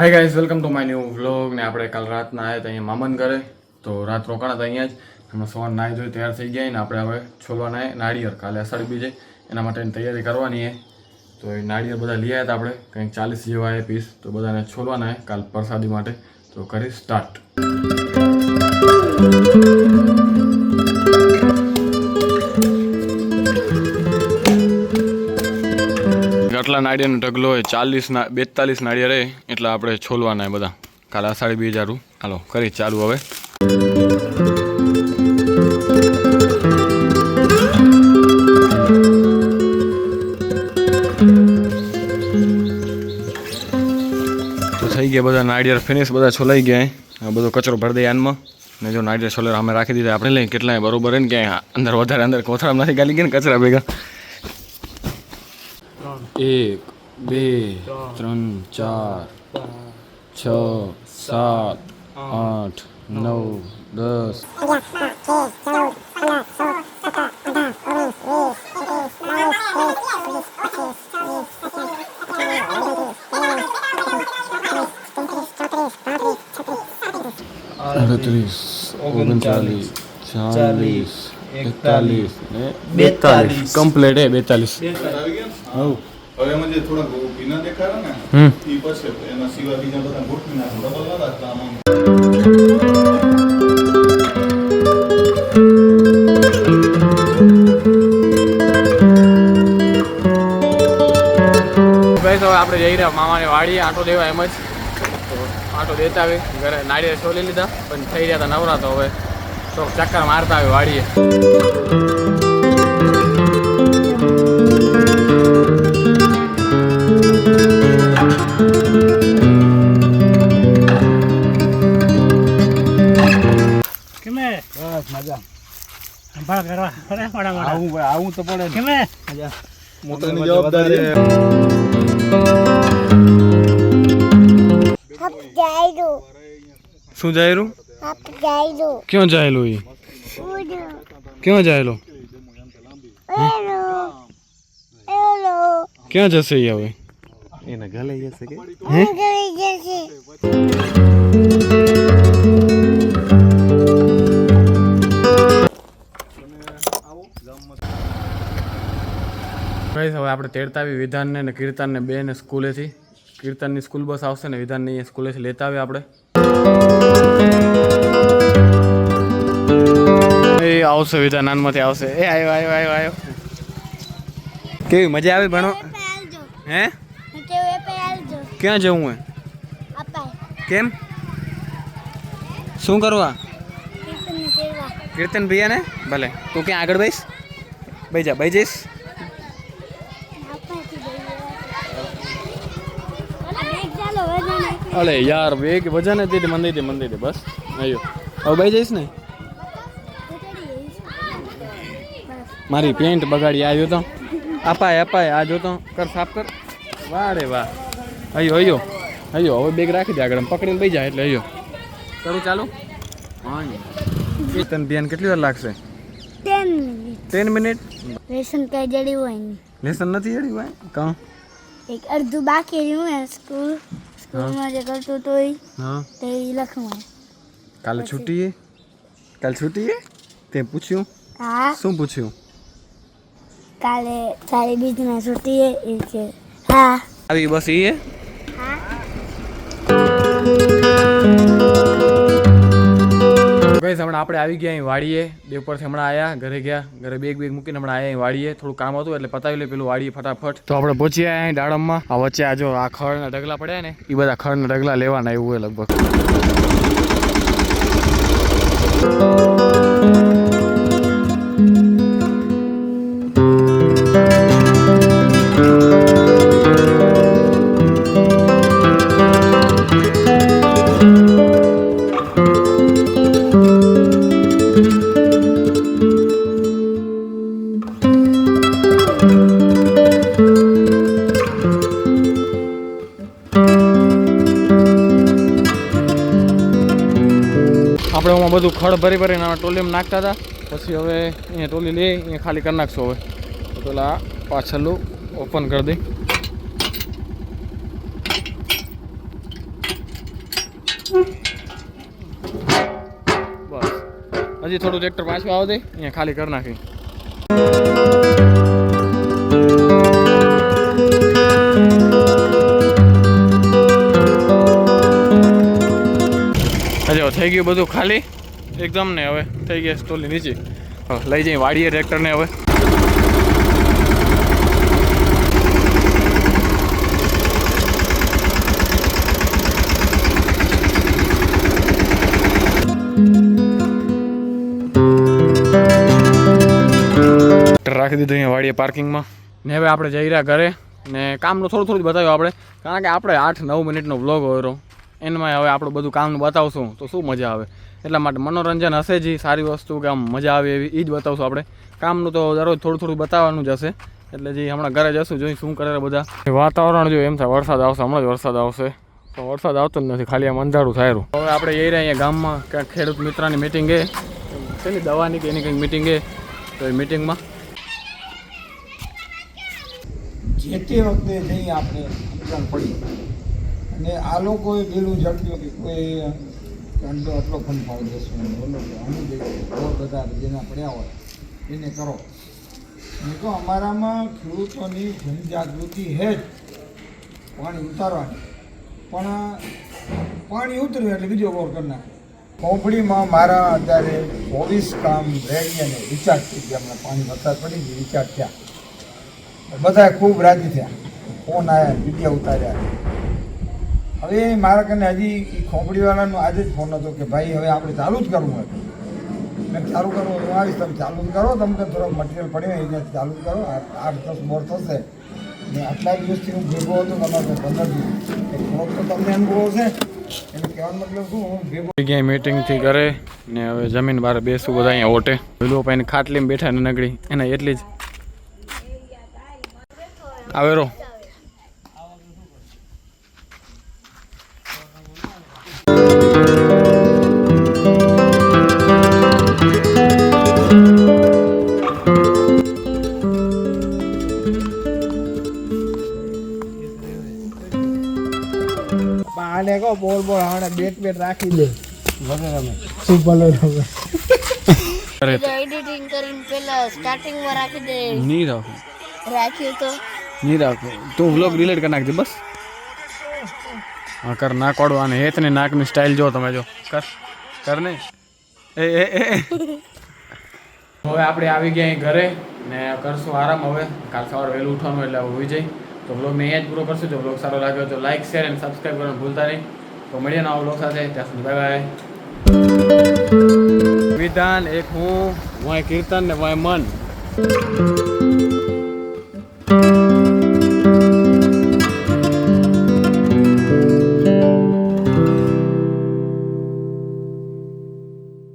Hi guys welcome to my new vlog ને આપણે કાલ રાતના આવ્યા તો અહીંયા મામન ઘરે. તો રાત રોકાણા હતા અહીંયા જ. હમણાં સવાર નાહી ધોઈ તૈયાર થઈ ગયા ને આપણે હવે છોલવાના હે નાળિયેર. કાલે અષાઢ બીજે. એના માટેની તૈયારી કરવાની છે તો એ નાળિયેર બધા લઈ આવ્યા હતા આપણે. કંઈક ચાલીસ જેવા એ પીસ તો બધાને છોલવાના હે કાલ પ્રસાદી માટે. તો કરી સ્ટાર્ટ આટલા નાળિયેરનો ઢગલો હોય ચાલીસ ના, બેતાલીસ નાળિયેર રહે એટલે આપણે છોલવાના હે બધા. કાલે અષાઢી બીજ હારું. હાલો, કરી, ચાલુ હવે. તો થઈ ગયા બધા નાળિયેર ફિનિશ બધા છોલાઈ ગયા હે. આ બધો કચરો ભરી દઈએ આનમાં. ને જો નાળિયેર છોલે અમે રાખી દીધા. આપણે લઈ કેટલાય બરોબર હે ને ક્યાંય. અંદર વધારે અંદર કોથળામાં નથી ગાલી ગયા ને કચરા ભેગા. એક બે ત્રણ ચાર છ સાત આઠ નવ દસ અડત્રીસ ઓગણચાલીસ ચાલીસ એકતાલીસ ને બેતાલીસ કમ્પ્લેટ હે બેતાલીસ હવ હવે એમાં જે થોડા ભીના દેખાડે ને એ પછી એના સિવાય બીજા બધા ગોઠવી નાખો ડબલ ના? રાખતા આમાં ભાઈ તો આપણે જઈ રહ્યા મામાને વાડીએ આટો દેવા એમ જ. આટો દેતા આવી ઘરે નાળિયેર છોલી લીધા પણ થઈ રહ્યા હતા નવરા તો હવે. તો ચક્કર મારતા આવી વાડીએ. બસ મજા સંભાળ કરવા પડે મોડા મોડા. આવું આવું તો પડે કેમે મોટાની જવાબદારી શું જાયરું? ક્યાં જાયેલું એ ક્યાં જાયેલો? ક્યાં જશે એ હવે? એને ગલે જશે કે? અંગળી જશે. ભાઈ હવે આપણે તેડતા આવી વિધાનને ને કીર્તનને બે ને સ્કૂલેથી. કીર્તનની સ્કૂલ બસ આવશે ને વિધાનને અહીંયા સ્કૂલેથી લેતા આવે આપણે. એ આવશે વિધાન નાનમાંથી આવશે. એ આવ્યો આવ્યો આવ્યો આવ્યો કેવી મજા આવી ભણો? હે? ક્યાં જવું હે કેમ? શું કરવા? કીર્તન કીર્તન ભૈયા ને ભલે. તું ક્યાં આગળ બેસ? બેઈ જા બેઈ જઈશ અરે યાર વેગ વજન હતી તે મંદી દે મંદી દે બસ. અયો હવે બેઈ જઈશ ને? મારી પેન્ટ બગાડી આવ્યો તો. અપાય અપાય આ જોતો કર સાફ કર. વારે વાહ. અયો અયો અયો હવે બેગ રાખી દે આગળ. પકડીને બેઈ જાય એટલે અયો કરું ચાલુ? હા તન બેન કેટલી વાર લાગશે? ટેન ટેન મિનિટ લેસન કઈ જડી હોય ને લેસન નથી જડી હોય? કા? એક અડધું બાકી રહ્યું હે સ્કૂલ. સ્કૂલમાં જે કરતું તો એ હા. તે લખવું કાલે છૂટી હે કાલે છૂટી હે તે પૂછ્યું. હા. શું પૂછ્યું? કાલે સારી બીજના છૂટી હે એ કે હા. આવી બસ ઈ ગઈસ હમણાં આપણે આવી ગયા અહીં વાડીએ. બે પરથી હમણાં આવ્યા ઘરે ગયા, ઘરે બેગ બેગ મૂકીને હમણાં આયા અહીં વાડીએ. થોડું કામ હતું એટલે પતાવી લે પેલું વાડીએ ફટાફટ. તો આપણે પહોંચી આવ્યા અહીં દાડમમાં. આ વચ્ચે આ જો આ ખડના ઢગલા પડ્યા ને એ બધા ખડના ઢગલા લેવાના એવું હોય લગભગ. આપણે બધું ખડ ભરી ભરીને આ ટોલીમાં નાખતા હતા. પછી હવે અહીંયા ટોલી લઈ અહીંયા ખાલી કરી નાખશો હવે. તો પેલા પાછળનું ઓપન કરી દઈ. બસ. હજી થોડું ટ્રેક્ટર પાછું આવ દે, અહીંયા ખાલી કરી નાખી. થઈ ગયું બધું ખાલી. એકદમ ને હવે થઈ ગયા સ્ટોલી નીચે. હા, લઈ જઈ વાડીએ ટ્રેક્ટરને હવે. રાખી દીધું અહીંયા વાડીએ પાર્કિંગમાં ને હવે આપણે જઈ રહ્યા ઘરે. ને કામનું થોડું થોડું બતાવ્યું આપણે. કારણ કે આપણે આઠ નવ મિનિટનો વ્લોગ હોય એમાં હવે આપણું બધું કામનું બતાવશું તો શું મજા આવે? એટલા માટે મનોરંજન હશે જ સારી વસ્તુ કે આમ મજા આવે એવી એ જ બતાવશું આપણે. કામનું તો દરરોજ થોડું થોડું બતાવવાનું જ હશે એટલે જે હમણાં ઘરે જશું જોઈ શું કરે બધા. વાતાવરણ જો એમ થાય વરસાદ આવશે હમણાં જ વરસાદ આવશે. તો વરસાદ આવતો જ નથી ખાલી આમ અંધારું થાય હવે આપણે એ રહ્યા અહીંયા ગામમાં ક્યાંક ખેડૂત મિત્રની મિટિંગ છે દવાની કે એની કંઈક મિટિંગ એ. તો એ મિટિંગમાં જે તે વખતે જઈ આપણે પડી. અને આ લોકોએ પેલું ઝડપ્યું કે કોઈ આટલો આટલો ફંડ ફાળી દેશું બોલો કે અમુક બધા જેના પડ્યા હોય, એને કરો. નહીં તો અમારામાં ખેડૂતોની જનજાગૃતિ છે જ. પાણી ઉતારવાની. પણ પાણી ઉતર્યું એટલે બીજો બોર કરી નાખે. કોંપડીમાં મારા અત્યારે ચોવીસ કામ રેડી અને રિચાર્જ થઈ ગયા. હમણાં પાણી વરસાદ પડી ગઈ રિચાર્જ થયા. બધા ખૂબ રાજી થયા. ફોન આવ્યા વીડિયો ઉતાર્યા. હવે મારા કને હજી ખોપડીવાળાનો આજે જ ફોન હતો કે ભાઈ હવે આપણે ચાલુ જ કરવું હોય. મેં ચાલુ કરવું હું આવીશ તમે ચાલુ જ કરો, તમને થોડોક મટીરિયલ પડ્યો એ અહીંયાથી ચાલુ કરો આઠ દસ મોર થશે. ને આટલા દિવસથી હું ભેગો હતો તમારે પંદર દિવસ. થોડોક તો તમને અનુભવ હશે. મીટિંગથી કરે ને હવે જમીન બહાર બેસું, બધા અહીંયા ઓટે. પેલું પાઈને ખાટલીમાં બેઠા ને નગડી, એને એટલી જ. આવેરો. રાખી એડિટિંગ કરીને પેલા સ્ટાર્ટિંગમાં રાખી દે. નહીં રાખો. રાખ્યું તો. નહીં રાખો. તું વ્લોગ ડિલીટ કરી નાખજે બસ. હા કર નાક વાળો અને હેતની નાકની સ્ટાઇલ જો તમે જો. કર કર ને એ એ એ હવે આપણે આવી ગયા અહીં ઘરે ને કરશું આરામ હવે. કાલ સવારે વહેલું ઉઠવાનું એટલે હોઈ જાય તો બ્લોગને અહીંયા જ પૂરો કરશું. જો બ્લોગ સારો લાગ્યો તો લાઈક શેર અને સબસ્ક્રાઈબ કરવાનું ભૂલતા નહીં. તો મળીએ નવા બ્લોગ સાથે. ત્યાં સુધી બાય બાય વિધાન એક હું વાય કીર્તન ને વાય મન.